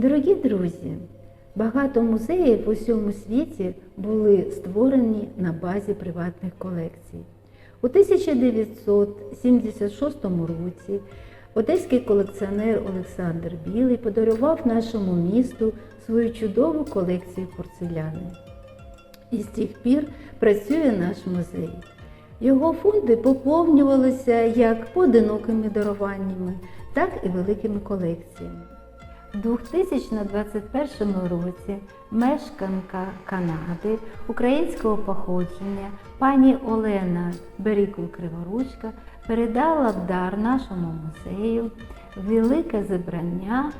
Дорогі друзі, багато музеїв у всьому світі були створені на базі приватних колекцій. У 1976 році одеський колекціонер Олександр Білий подарував нашому місту свою чудову колекцію порцеляни. І з тих пір працює наш музей. Його фонди поповнювалися як поодинокими даруваннями, так і великими колекціями. У 2021 році мешканка Канади українського походження пані Олена Берікул Криворучка передала в дар нашому музею велике зібрання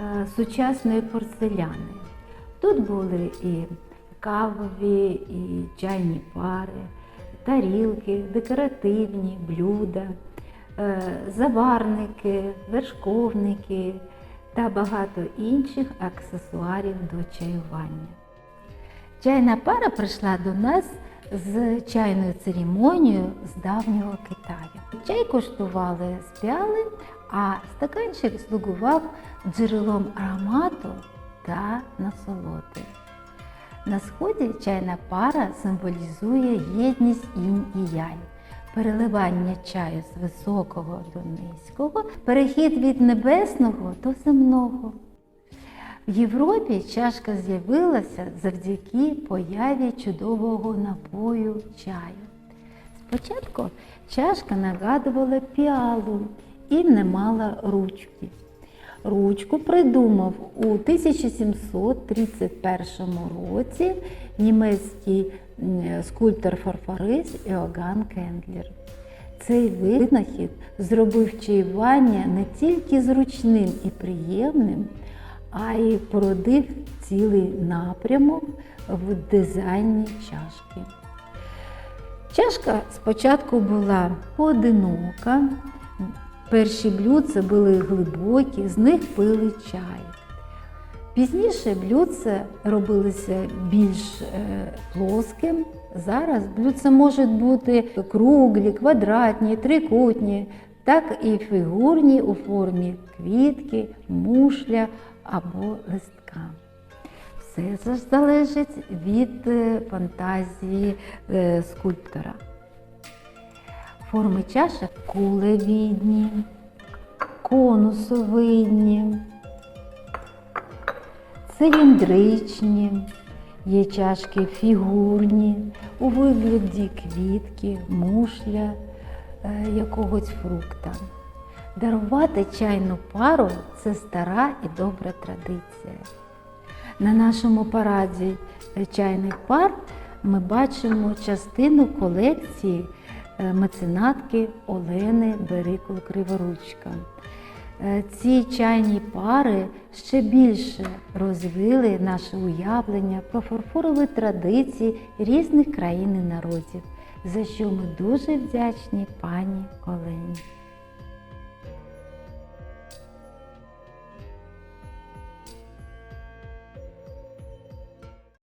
е, сучасної порцеляни. Тут були і кавові, і чайні пари, тарілки, декоративні блюда, е, заварники, вершковники та багато інших аксесуарів до чаювання. Чайна пара прийшла до нас з чайною церемонією з давнього Китаю. Чай коштували з піали, а стаканчик слугував джерелом аромату та насолоди. На сході чайна пара символізує єдність інь і янь, переливання чаю з високого до низького, перехід від небесного до земного. В Європі чашка з'явилася завдяки появі чудового напою чаю. Спочатку чашка нагадувала піалу і не мала ручки. Ручку придумав у 1731 році німецький скульптор-фарфорист Іоганн Кендлер. Цей винахід зробив чаювання не тільки зручним і приємним, а й породив цілий напрямок в дизайні чашки. Чашка спочатку була поодинока, перші блюдця були глибокі, з них пили чай. Пізніше блюдця робилися більш е, плоским. Зараз блюдця можуть бути круглі, квадратні, трикутні, так і фігурні у формі квітки, мушля або листка. Все залежить від е, фантазії е, скульптора. Форми чашок кулевідні, конусовидні, циліндричні, є чашки фігурні у вигляді квітки, мушля, е, якогось фрукта. Дарувати чайну пару це стара і добра традиція. На нашому параді чайних пар ми бачимо частину колекції меценатки Олени Берикул Криворучка. Е, Ці чайні пари ще більше розвили наше уявлення про фарфорові традиції різних країн і народів, за що ми дуже вдячні пані Олені.